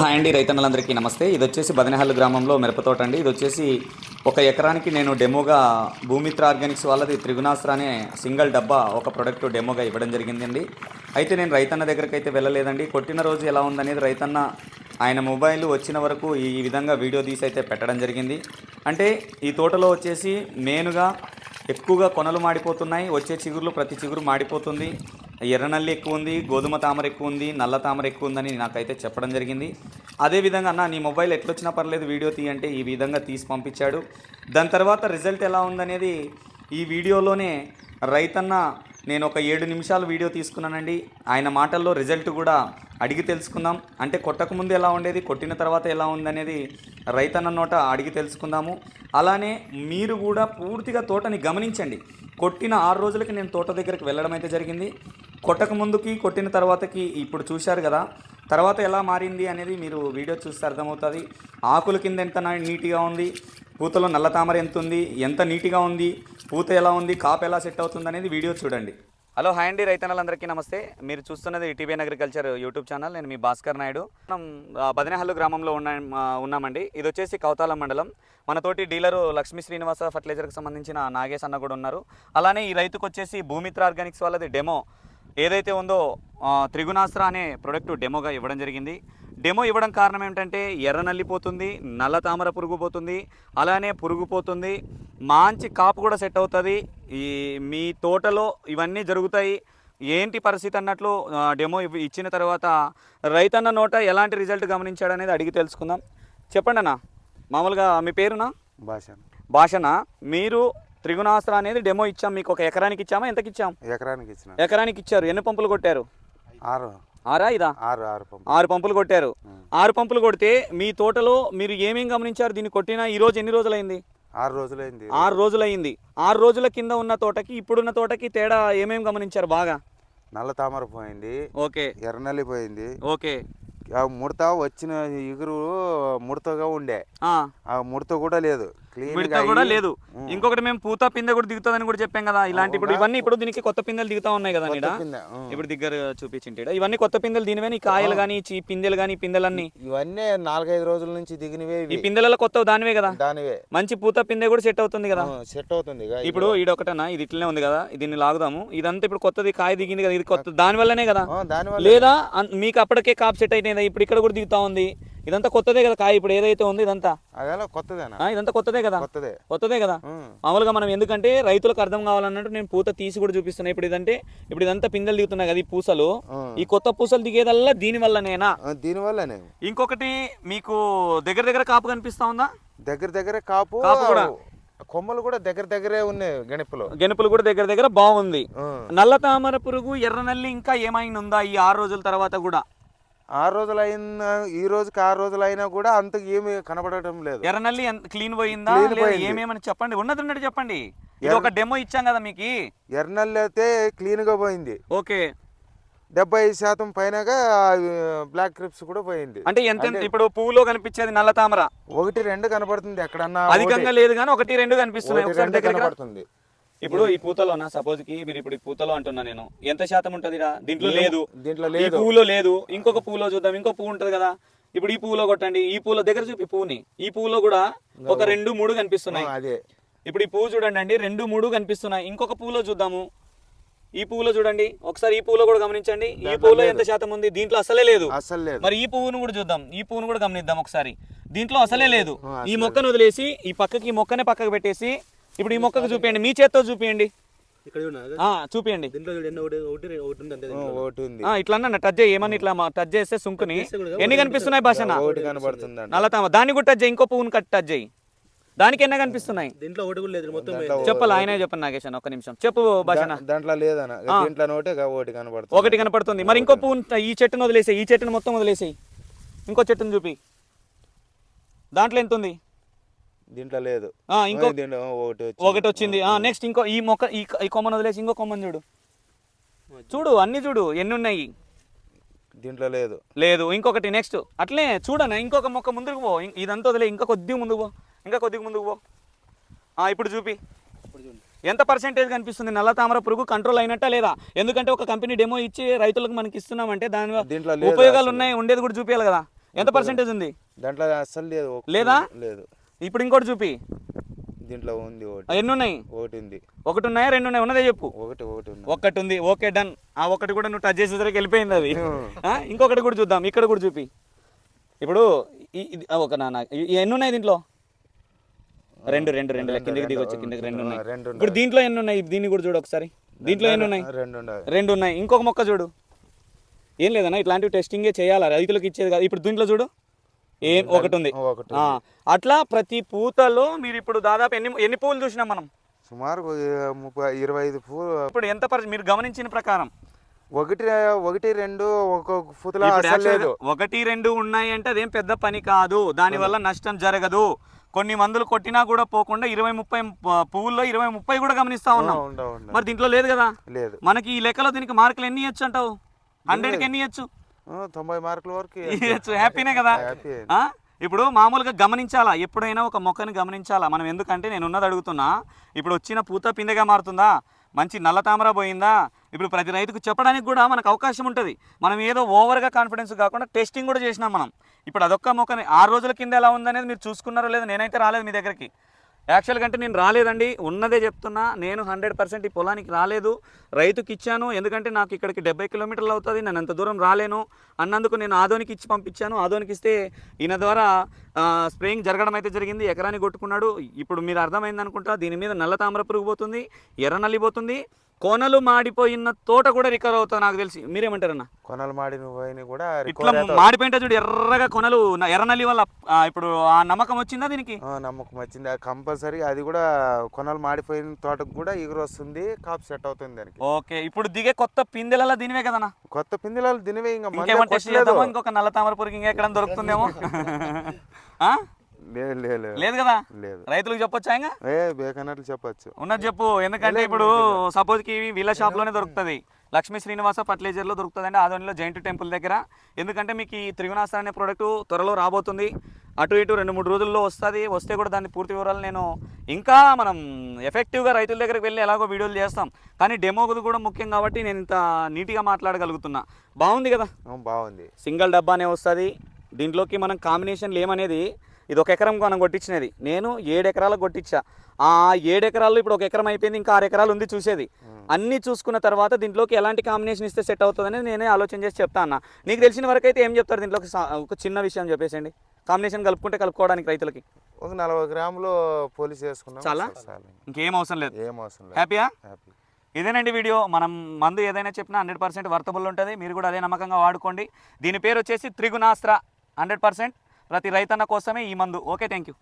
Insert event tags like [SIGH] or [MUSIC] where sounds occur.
Hi అండి రైతన్నలందరికీ నమస్తే. ఇది వచ్చేసి బదనహల్లు గ్రామంలో మిరపతోట అండి. ఇది వచ్చేసి ఒక ఎకరానికి నేను డెమోగా భూమిత్ర ఆర్గానిక్స్ వాళ్ళది త్రిగుణాస్త్ర అనే సింగిల్ డబ్బా ఒక ప్రొడక్ట్ డెమోగా ఇవ్వడం జరిగిందండి. అయితే నేను రైతన్న దగ్గరికి అయితే వెళ్ళలేదండి. కొట్టిన రోజు ఎలా ఉందనేది రైతన్న ఆయన మొబైల్ వచ్చిన వరకు ఈ విధంగా వీడియో తీసి అయితే పెట్టడం జరిగింది. అంటే ఈ తోటలో వచ్చేసి మెయిన్గా ఎక్కువగా కొనలు మాడిపోతున్నాయి. వచ్చే చిగురులు ప్రతి చిగురు మాడిపోతుంది. ఎర్రనల్లి ఎక్కువ ఉంది గోధుమ తామర ఎక్కువ ఉంది నల్ల తామర ఎక్కువ ఉందని నాకైతే చెప్పడం జరిగింది. అదేవిధంగా అన్న నీ మొబైల్ ఎట్లొచ్చినా పర్లేదు వీడియో తీయంటే ఈ విధంగా తీసి పంపించాడు. దాని తర్వాత రిజల్ట్ ఎలా ఉందనేది ఈ వీడియోలోనే రైతన్న నేను ఒక ఏడు నిమిషాలు వీడియో తీసుకున్నానండి. ఆయన మాటల్లో రిజల్ట్ కూడా అడిగి తెలుసుకుందాం. అంటే కొట్టకముందు ఎలా ఉండేది కొట్టిన తర్వాత ఎలా ఉందనేది రైతన్న నోట అడిగి తెలుసుకుందాము. అలానే మీరు కూడా పూర్తిగా తోటని గమనించండి. కొట్టిన ఆరు రోజులకి నేను తోట దగ్గరికి వెళ్ళడం అయితే జరిగింది. కొట్టక ముందుకి కొట్టిన తర్వాతకి ఇప్పుడు చూశారు కదా తర్వాత ఎలా మారింది అనేది మీరు వీడియో చూస్తే అర్థమవుతుంది. ఆకుల కింద ఎంత నీట్గా ఉంది పూతలో నల్ల తామర ఎంత ఉంది ఎంత నీట్గా ఉంది పూత ఎలా ఉంది కాపు ఎలా సెట్ అవుతుంది అనేది వీడియో చూడండి. హలో హాయ్ అండి రైతన్నలందరికీ నమస్తే. మీరు చూస్తున్నది టీవీఎన్ అగ్రికల్చర్ యూట్యూబ్ ఛానల్ నేను మీ భాస్కర్ నాయుడు. మనం ఆ, గ్రామంలో ఉన్న ఉన్నామండి. ఇది వచ్చేసి కౌతాల మండలం. మనతోటి డీలరు లక్ష్మీ శ్రీనివాస ఫర్టిలైజర్కి సంబంధించిన నాగేశ్ అన్న కూడా ఉన్నారు. అలానే ఈ రైతుకు వచ్చేసి భూమిత్ర ఆర్గానిక్స్ వాళ్ళది డెమో. ఏదైతే ఉందో త్రిగుణాస్త్ర అనే ప్రొడక్ట్ డెమోగా ఇవ్వడం జరిగింది. డెమో ఇవ్వడం కారణం ఏంటంటే ఎర్ర నల్లిపోతుంది నల్ల తామర పురుగు పోతుంది అలానే పురుగు పోతుంది మంచి కాపు కూడా సెట్ అవుతుంది. ఈ మీ తోటలో ఇవన్నీ జరుగుతాయి. ఏంటి పరిస్థితి అన్నట్లు డెమో ఇచ్చిన తర్వాత రైతన్న నోట ఎలాంటి రిజల్ట్ గమనించాడు అనేది అడిగి తెలుసుకుందాం. చెప్పండి అన్న మామూలుగా మీ పేరునా? భాష. భాషన? మీరు త్రిగుణాస్త్ర అనేది డెమో ఇచ్చాం మీకు ఒక ఎకరానికి ఇచ్చామా? ఎంతకి ఇచ్చాం ఎకరానికి ఇచ్చిన. ఎకరానికి ఇచ్చారు. ఎన్ని పంపులు కొట్టారు? ఆరు. ఆరా ఇదా? ఆరు ఆరు ఆరు పంపులు కొట్టారు. ఆరు పంపులు కొడితే మీ తోటలో మీరు ఏమేం గమనించారు? దీన్ని కొట్టిన ఈ రోజు ఎన్ని రోజులైంది? ఆరు రోజులైంది. ఆరు రోజులైంది. ఆరు రోజుల కింద ఉన్న తోటకి ఇప్పుడున్న తోటకి తేడా ఏమేం గమనించారు బాగా? నల్ల తామర పోయింది. ఓకే. ఎర్రనల్లి పోయింది. ఓకే. ముడత వచ్చిన ఇగురు ముడతగా ఉండే. ఆ, ముడత కూడా లేదు. మిడత కూడా లేదు. ఇంకొకటి మేము పూత పిందె కూడా దిగుతుందని కూడా చెప్పాం కదా ఇలాంటి ఇప్పుడు ఇవన్నీ ఇప్పుడు దీనికి కొత్త పిందెలు దిగుతా ఉన్నాయి కదా నీడ? ఇప్పుడు దగ్గర చూపించింటాడు ఇవన్నీ కొత్త పిందెలు దీనివే ఈ కాయలు కానీ ఈ పిందెలు కానీ పిందెలన్నీ? ఇవన్నీ నాలుగైదు రోజుల నుంచి దిగినవే ఈ ఇవి పిందెలలో కొత్త దానివే కదా? దానివే. మంచి పూత పిందె కూడా సెట్ అవుతుంది కదా? సెట్ అవుతుంది. ఇప్పుడు ఈడొకటనా ఇది ఇట్లనే ఉంది కదా దీన్ని లాగుదాము. ఇదంతా ఇప్పుడు కొత్తది కాయ దిగింది కదా ఇది కొత్త దాని వల్లనే కదా? లేదా మీకు అప్పటికే కాప్ సెట్ అయిపోయిందా ఇప్పుడు ఇక్కడ కూడా దిగుతా ఉంది. ఇదంతా కొత్తదే కదా కాయ ఇప్పుడు ఏదైతే ఉంది ఇదంతా? కొత్తదేనా? ఇదంతా కొత్తదే కదా? కొత్తదే. కొత్తదే కదా. మామూలుగా మనం ఎందుకంటే రైతులకు అర్థం కావాలన్నట్టు నేను పూత తీసి కూడా చూపిస్తున్నా. ఇప్పుడు ఇదంటే ఇప్పుడు ఇదంతా పిందెలు దిగుతున్నాయి కదా ఈ పూసలు. ఈ కొత్త పూసలు దిగేదల్లా దీని వల్లనేనా? ఆ, దీనివల్లనే ఇంకొకటి మీకు దగ్గర దగ్గర కాపు కనిపిస్తా ఉందా? దగ్గర దగ్గరే కాపు కాపు కూడా. కొమ్మలు కూడా దగ్గర దగ్గరే ఉన్నాయి గణిపులో గెనుపులు కూడా దగ్గర దగ్గర బాగుంది. నల్ల తామర పురుగు ఎర్ర నల్లి ఇంకా ఏమైనా ఉందా ఈ ఆరు రోజుల తర్వాత కూడా? ఆరు రోజులు అయిన ఈ రోజుకి ఆరు రోజులు అయినా కూడా అంత ఏమి కనబడటం లేదు. ఎర్ర నల్లి క్లీన్ పోయిందా. ఏమేమని చెప్పండి? ఉన్నది ఉన్నట్టు చెప్పండి. ఇది ఒక డెమో ఇచ్చాం కదా మీకు. ఎర్రనల్లి అయితే క్లీన్గా పోయింది. ఓకే. డెబ్బై ఐదు శాతం పైనగా బ్లాక్ క్రిప్స్ కూడా పోయింది. అంటే ఎంత ఇప్పుడు పువ్వులో కనిపించేది నల్ల తామర. ఒకటి రెండు కనపడుతుంది ఎక్కడన్నా అధికంగా లేదు కానీ ఒకటి రెండు కనిపిస్తున్నాయి. ఇప్పుడు ఈ పూతలోనా? సపోజ్కి మీరు ఇప్పుడు ఈ పూతలో అంటున్నా నేను. ఎంత శాతం ఉంటది దీంట్లో లేదు. దీంట్లో లేదు. పువ్వులో లేదు. ఇంకొక పువ్వులో చూద్దాం. ఇంకో పువ్వు ఉంటది కదా. ఇప్పుడు ఈ పువ్వులో కొట్టండి. ఈ పువ్వులో దగ్గర చూపి పువ్వుని. ఈ పువ్వులో కూడా ఒక రెండు మూడు కనిపిస్తున్నాయి. అదే. ఇప్పుడు ఈ పువ్వు చూడండి అండి. రెండు మూడు కనిపిస్తున్నాయి. ఇంకొక పువ్వులో చూద్దాము. ఈ పువ్వులో చూడండి. ఒకసారి ఈ పువ్వులో కూడా గమనించండి. ఈ పువ్వులో ఎంత శాతం ఉంది? దీంట్లో అసలే లేదు. మరి ఈ పువ్వును కూడా చూద్దాం. ఈ పువ్వును కూడా గమనిద్దాం ఒకసారి. దీంట్లో అసలే లేదు. ఈ మొక్కను వదిలేసి ఈ పక్కకి ఈ మొక్కనే పక్కకు పెట్టేసి ఇప్పుడు ఈ మొక్కకు చూపియండి. మీ చేత్తో చూపియండి. ఇక్కడ ఉన్నది ఆ చూపియండి. దీంట్లో చూడు ఎన్ని ఒకటి ఒకటి రెండు- ఒకటి ఉంది అంతే ఆ, ఒకటి ఉంది. ఆ ఇట్లా అన్న టచ్ చేయి. ఏమని ఇట్లా టచ్ చేస్తే సుంకుని. ఎన్ని కనిపిస్తున్నాయి భాషన? నల్లతామ దాన్ని కూడా టచ్ చేయి. ఇంకో పువ్వును కట్ టచ్ చేయి. దానికి ఎన్ని కనిపిస్తున్నాయి? దీంట్లో ఒకటి కూడా లేదు మొత్తం చెప్పాలి? ఆయనే చెప్పండి నాగేశన్ ఒక్క నిమిషం. చెప్పు భాషన. దాంట్లో లేదన్న. దీంట్లో ఒకటి ఒకటి కనబడుతుంది. ఒకటి కనపడుతుంది. మరి ఇంకో పువ్వు ఈ చెట్టును వదిలేసేయి. ఈ చెట్టును మొత్తం వదిలేసేయి. ఇంకో చెట్టును చూపి. దాంట్లో ఎంత ఉంది? దీంట్లో లేదు. ఆ, ఇంకో ఒకటి ఒకటి వచ్చింది. నెక్స్ట్ ఇంకో ఈ మొక్క ఈ కొమ్మను వదిలేసి ఇంకో కొమ్మను చూడు. చూడు అన్ని చూడు ఎన్ని ఉన్నాయి? దీంట్లో లేదు. లేదు ఇంకొకటి నెక్స్ట్ అట్లే చూడనా ఇంకొక మొక్క ముందుకు పో. ఇదంతా వదిలే ఇంకా కొద్దిగా ముందుకు పో. ఇంకా కొద్దిగా ముందుకు పో. ఆ, ఇప్పుడు చూపి. ఎంత పర్సెంటేజ్ కనిపిస్తుంది? నల్ల తామర పురుగు కంట్రోల్ అయినట్టా లేదా? ఎందుకంటే ఒక కంపెనీ డెమో ఇచ్చి రైతులకు మనకి ఇస్తున్నామంటే దాని ఉపయోగాలు ఉన్నాయి ఉండేది కూడా చూపించాలి కదా. ఎంత పర్సెంటేజ్ ఉంది? దాంట్లో అస్సలు లేదు. లేదా? లేదు. ఇప్పుడు ఇంకోటి చూపి. దీంట్లో ఉంది ఒకటి. ఎన్ని ఉన్నాయి ఒకటి ఉంది. ఒకటి ఉన్నాయా రెండు ఉన్నాయి? ఉన్నదే చెప్పు. ఒకటి ఒకటి ఉంది. ఒక్కటి ఉంది. Okay done. ఆ ఒక్కటి కూడా నువ్వు టచ్ చేసేసరికి వెళ్ళిపోయింది అది. ఇంకొకటి కూడా చూద్దాం. ఇక్కడ కూడా చూపి. ఇప్పుడు ఒక నాన్న ఎన్ని ఉన్నాయి దీంట్లో? రెండు రెండు రెండు. కిందకి దిగి వచ్చి కిందకి రెండు ఉన్నాయి. ఇప్పుడు దీంట్లో ఎన్ని ఉన్నాయి? దీన్ని కూడా చూడు ఒకసారి. దీంట్లో ఎన్ని ఉన్నాయి. రెండు ఉన్నాయి. ఇంకొక మొక్క చూడు. ఏం లేదన్నా ఇట్లాంటివి టెస్టింగే చేయాలా? రైతులకు ఇచ్చేది కాదు. ఇప్పుడు దీంట్లో చూడు. ఏం ఒకటి ఉంది అట్లా ప్రతి పూతలో మీరు ఇప్పుడు దాదాపు ఎన్ని ఎన్ని పువ్వులు చూసినాం మనం? సుమారు ముప్పై ఇరవై ఐదు పూ ఇప్పుడు ఎంత పర్ మీరు గమనించిన ప్రకారం? ఒకటి ఒకటి రెండు ఒక్కొక్క పూతలో లేదు. ఒకటి రెండు ఉన్నాయి అంటే అదేం పెద్ద పని కాదు. దానివల్ల నష్టం జరగదు. కొన్ని మందులు కొట్టినా కూడా పోకుండా ఇరవై ముప్పై పువ్వుల్లో ఇరవై ముప్పై కూడా గమనిస్తా ఉన్నాం. మరి దీంట్లో లేదు కదా? లేదు. మనకి ఈ లెక్కలో దీనికి మార్కులు ఎన్ని ఇవ్వచ్చు అంటావు? హండ్రెడ్కి ఎన్ని ఇవ్వచ్చు ఆ, తొంభై మార్కుల వరకు [LAUGHS] హ్యాపీనే కదా? ఇప్పుడు మామూలుగా గమనించాలా? ఎప్పుడైనా ఒక మొక్కని గమనించాలా? మనం ఎందుకంటే నేను ఉన్నది అడుగుతున్నా. ఇప్పుడు వచ్చిన పూత పిందెగా మారుతుందా? మంచి నల్ల తామర పోయిందా? ఇప్పుడు ప్రతి రైతుకు చెప్పడానికి కూడా మనకు అవకాశం ఉంటుంది. మనం ఏదో ఓవర్గా కాన్ఫిడెన్స్ కాకుండా టెస్టింగ్ కూడా చేసినాం మనం. ఇప్పుడు అదొక్క మొక్కని ఆరు రోజుల కింద ఎలా ఉందనేది మీరు చూసుకున్నారో లేదో నేనైతే రాలేదు మీ దగ్గరికి. యాక్చువల్గా అంటే నేను రాలేదండి. ఉన్నదే చెప్తున్నా. నేను హండ్రెడ్ పర్సెంట్ ఈ పొలానికి రాలేదు. రైతుకి ఇచ్చాను ఎందుకంటే నాకు ఇక్కడికి డెబ్బై కిలోమీటర్లు అవుతుంది. నేను అంత దూరం రాలేను. అన్నందుకు నేను ఆదోనికి ఇచ్చి పంపించాను. ఆదోనికి ఇస్తే ఈయన ద్వారా స్ప్రేయింగ్ జరగడం అయితే జరిగింది. ఎకరాన్ని కొట్టుకున్నాడు. ఇప్పుడు మీరు అర్థమైంది అనుకుంటా దీని మీద నల్ల తామర పురుగు పోతుంది. ఎర్ర నల్లి పోతుంది. కోనలు మాడిపోయిన తోట కూడా రికవర్ అవుతుంది నాకు తెలిసి. మీరేమంటారన్న? కొనలు మాడిన పోయిన కూడా ఇట్లా మాడిపోయింటే చూడు ఎర్రగా కొనలు న- ఎర్ర నల్లి వల్ల ఇప్పుడు ఆ నమ్మకం వచ్చిందా దీనికి? నమ్మకం వచ్చింది. అది కంపల్సరీ అది కూడా కొనలు మాడిపోయిన తోటకు కూడా ఎగురు వస్తుంది కాపు సెట్ అవుతుంది దానికి. ఓకే ఇప్పుడు దిగే కొత్త పిందెలలో దీనివే కదనా కొత్త పిందెలు దినవే ఇంకా ఇంకొక నల్ల తామర పురుగు ఇంకెక్కడ దొరుకుతుందేమో? [LAUGHS] ఆ? లేదు లేదు లేదు. కదా? లేదు. రైతులకు చెప్పొచ్చా ఇంకా? ఏ బేకన్నట్లు చెప్పొచ్చు. ఉన్నది చెప్పు. ఎందుకంటే ఇప్పుడు సపోజ్కి వీళ్ళ షాప్లోనే దొరుకుతుంది. లక్ష్మీ శ్రీనివాస ఫర్టిలైజర్లో దొరుకుతుందండి ఆదోనిలో జైంట్ టెంపుల్ దగ్గర. ఎందుకంటే మీకు ఈ త్రిగుణాస్త్ర అనే ప్రోడక్ట్ త్వరలో రాబోతుంది. అటు ఇటు రెండు మూడు రోజుల్లో వస్తుంది. వస్తే కూడా దాని పూర్తి వివరాలు నేను ఇంకా మనం ఎఫెక్టివ్గా రైతుల దగ్గరికి వెళ్ళి ఎలాగో వీడియోలు చేస్తాం. కానీ డెమోది కూడా ముఖ్యం కాబట్టి నేను ఇంత నీట్గా మాట్లాడగలుగుతున్నా. బాగుంది కదా? బాగుంది. సింగిల్ డబ్బానే వస్తుంది. దీంట్లోకి మనం కాంబినేషన్ ఏమనేది ఇది ఒక ఎకరం మనం కొట్టించినది. నేను ఏడు ఎకరాలకు కొట్టించా. ఆ ఏడు ఎకరాల్లో ఇప్పుడు ఒక ఎకరం అయిపోయింది ఇంకా ఆరు ఎకరాలు ఉంది చూసేది. అన్నీ చూసుకున్న తర్వాత దీంట్లోకి ఎలాంటి కాంబినేషన్ ఇస్తే సెట్ అవుతుందని నేనే ఆలోచన చేసి చెప్తా అన్న. నీకు తెలిసిన వరకు అయితే ఏం చెప్తారు దీంట్లోకి సా- ఒక చిన్న విషయం చెప్పేసండి కాంబినేషన్ కలుపుకుంటే కలుపుకోవడానికి రైతులకి. ఒక నలభై గ్రాములు పోలీస్ వేసుకున్నాం. చాలా? చాలు ఇంకేం అవసరం లేదు. ఏం అవసరం లేదు. హ్యాపీయా హ్యాపీ ఇదేనండి వీడియో. మనం మందు ఏదైనా చెప్పినా హండ్రెడ్ పర్సెంట్ వర్తబుల్ ఉంటుంది. మీరు కూడా అదే నమ్మకంగా వాడుకోండి. దీని పేరు వచ్చేసి త్రిగుణాస్త్ర. హండ్రెడ్ పర్సెంట్ ప్రతి రైతన్న కోసమే ఈ మందు. Okay thank you